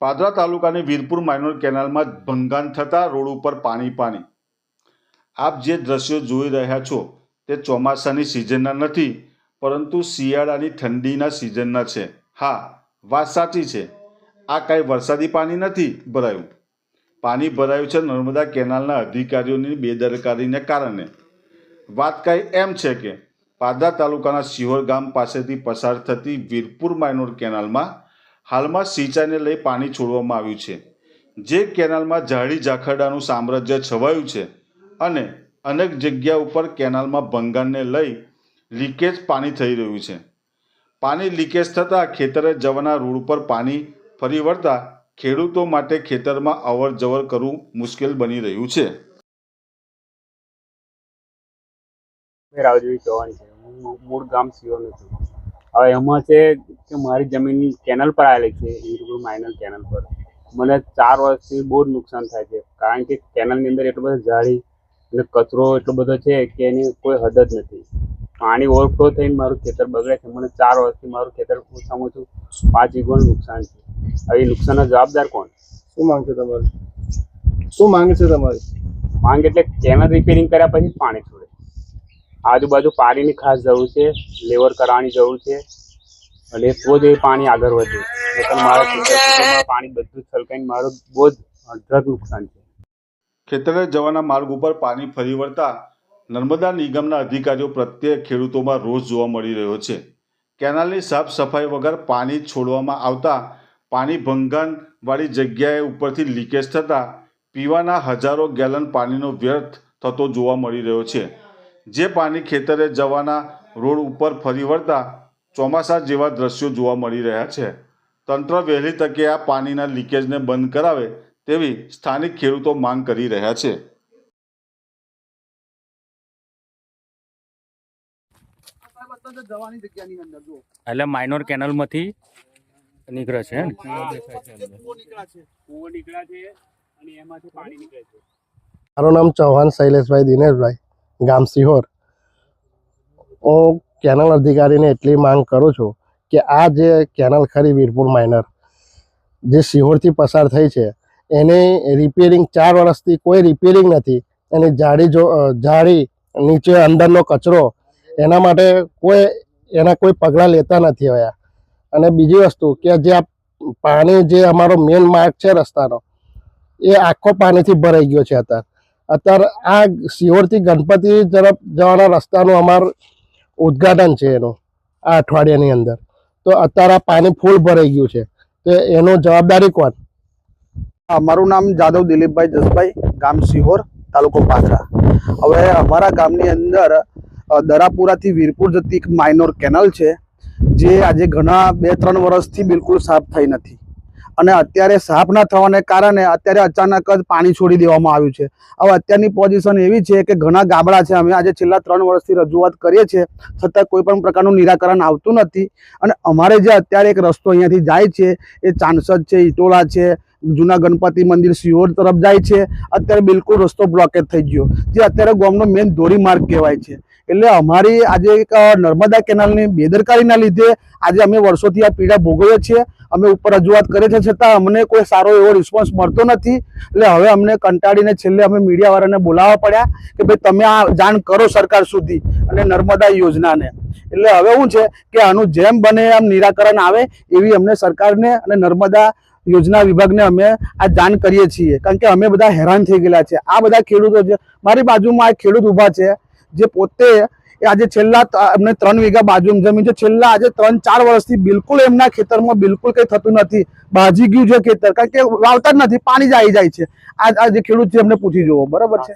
પાદરા તાલુકાની વીરપુર માઇનોર કેનાલમાં ભંગાણ થતાં રોડ ઉપર પાણી પાણી. આપ જે દ્રશ્યો જોઈ રહ્યા છો તે ચોમાસાની સિઝનના નથી, પરંતુ શિયાળાની ઠંડીના સિઝનના છે. હા, વાત સાચી છે. આ કાંઈ વરસાદી પાણી નથી ભરાયું. પાણી ભરાયું છે નર્મદા કેનાલના અધિકારીઓની બેદરકારીને કારણે. વાત કાંઈ એમ છે કે પાદરા તાલુકાના શિહોર ગામ પાસેથી પસાર થતી વીરપુર માઇનોર કેનાલમાં હાલમાં સિંચાઈને લઈ પાણી છોડવામાં આવ્યું છે. જે કેનાલમાં ઝાડી ઝાખરડાનું સામ્રાજ્ય છવાયું છે અને અનેક જગ્યા ઉપર કેનાલમાં ભંગાણને લઈ લીકેજ પાણી થઈ રહ્યું છે. પાણી લીકેજ થતાં ખેતરે જવાના રોડ ઉપર પાણી ફરી વળતા ખેડૂતો માટે ખેતરમાં અવર જવર કરવું મુશ્કેલ બની રહ્યું છે. હું મૂળ ગામ સિયોનું છું. હવે એમાં છે કે મારી જમીનની કેનલ પર આવેલી છે વીરપુર માઇનર કેનલ પર. મને ચાર વર્ષથી બહુ જ નુકસાન થાય છે કારણ કે કેનલની અંદર એટલો બધો ઝાડી અને કચરો એટલો બધો છે કે એની કોઈ હદ જ નથી. પાણી ઓવરફ્લો થઈને મારું ખેતર બગડે છે મને ચાર વર્ષથી મારું ખેતર ઓછામાં ઓછું પાંચ વીઘોનું નુકસાન છે. હવે એ નુકસાનનો જવાબદાર કોણ? શું માંગ છે તમારી? શું માંગે છે તમારી? માંગ એટલે કેનલ રિપેરિંગ કર્યા પછી પાણી છોડે. આજુબાજુ પાણીની ખાસ જરૂર છે, લેવર કરવાની જરૂર છે, અને તો જ એ પાણી આગળ વધે. પાણી બધું છલકાઈને મારું બહુ જ અઢળક નુકસાન છે. ખેતરે જવાના માર્ગ ઉપર પાણી ફરી વળતા નર્મદા નિગમના અધિકારીઓ પ્રત્યે ખેડૂતોમાં રોષ જોવા મળી રહ્યો છે. કેનાલની સાફ સફાઈ વગર પાણી છોડવામાં આવતા પાણી ભંગાણવાળી જગ્યાએ ઉપરથી લીકેજ થતાં પીવાના હજારો ગેલન પાણીનો વ્યર્થ થતો જોવા મળી રહ્યો છે. જે પાણી ખેતરે જવાના રોડ ઉપર ફરી વળતા ચોમાસા જેવા દ્રશ્યો જોવા મળી રહ્યા છે. તંત્ર વહેલી તકે આ પાણીના લીકેજને બંધ કરાવે તેવી સ્થાનિક ખેડૂતો માંગ કરી રહ્યા છે. એટલે માઇનોર કેનલમાંથી નીકળે છે ને કૂવો નીકળ્યા છે અને એમાંથી પાણી નીકળે છે. મારું નામ ચૌહાણ શૈલેષભાઈ દિનેશભાઈ. ગામ સિહોર. હું કેનલ અધિકારીને એટલી માંગ કરું છું કે આ જે કેનલ ખરી વીરપુર માઇનર જે સિહોરથી પસાર થઈ છે, એની રિપેરિંગ ચાર વર્ષથી કોઈ રિપેરિંગ નથી. એની જાડી જો જાડી નીચે અંદરનો કચરો, એના માટે કોઈ, એના કોઈ પગલાં લેતા નથી હોયા. અને બીજી વસ્તુ કે જે આ પાણી જે અમારો મેઇન માર્ગ છે રસ્તાનો, એ આખો પાણીથી ભરાઈ ગયો છે અત્યારે. અત્યારે આ સિહોરથી ગણપતિ તરફ જવાના રસ્તાનું અમાર ઉદ્ઘાટન છે એનું, આ અઠવાડિયાની અંદર. તો અત્યારે પાણી ફૂલ ભરાઈ ગયું છે. તો એનો જવાબદારી કોણ? અમારું મારું નામ જાદવ દિલીપભાઈ જસભાઈ, ગામ સિહોર તાલુકો પાથરા. હવે અમારા ગામની અંદર દરાપુરાથી વીરપુર જતી એક માઇનોર કેનલ છે, જે આજે ઘણા બે ત્રણ વર્ષથી બિલકુલ સાફ થઈ નથી. અને અત્યારે સાફ ના થવાને કારણે અત્યારે અચાનક જ પાણી છોડી દેવામાં આવ્યું છે. હવે અત્યારની પોઝિશન એવી છે કે ઘણા ગાબડા છે. અમે આજે છેલ્લા ત્રણ વર્ષથી રજૂઆત કરીએ છીએ. છતાં કોઈ પણ પ્રકારનું નિરાકરણ આવતું નથી. અને અમારે જે અત્યારે એક રસ્તો અહીંયાથી જાય છે, એ ચાંસદ છે ઇટોલા છે, જૂના ગણપતિ મંદિર સિહોર તરફ જાય છે. અત્યારે બિલકુલ રસ્તો બ્લોકેજ થઈ ગયો. જે અત્યારે ગામનો મેઇન ધોરીમાર્ગ કહેવાય છે. એટલે અમારી આજે એક નર્મદા કેનાલની બેદરકારીના લીધે આજે અમે વર્ષોથી આ પીડા ભોગવીએ છીએ. અમે ઉપર રજૂઆત કરી છે છતાં અમને કોઈ સારો એવો રિસ્પોન્સ મળતો નથી. એટલે હવે અમને કંટાળીને છેલ્લે અમે મીડિયાવાળાને બોલાવવા પડ્યા કે ભાઈ તમે આ જાણ કરો સરકાર સુધી અને નર્મદા યોજનાને. એટલે હવે શું છે કે આનું જેમ બને એમ નિરાકરણ આવે એવી અમને સરકારને અને નર્મદા યોજના વિભાગને અમે આ જાણ કરીએ છીએ. કારણ કે અમે બધા હેરાન થઈ ગયેલા છે. આ બધા ખેડૂતો છે મારી બાજુમાં એક ખેડૂત ઊભા છે, જે પોતે આજે છેલ્લા અમને ત્રણ વીઘા બાજુ જમીન છે. છેલ્લા આજે ત્રણ ચાર વર્ષથી બિલકુલ એમના ખેતરમાં બિલકુલ કંઈ થતું નથી. ભાજી ગયું છે ખેતર. કારણ કે વાવતા જ નથી. પાણી જ આવી જાય છે. આ જે ખેડૂત છે એમને પૂછી જુઓ. બરાબર છે?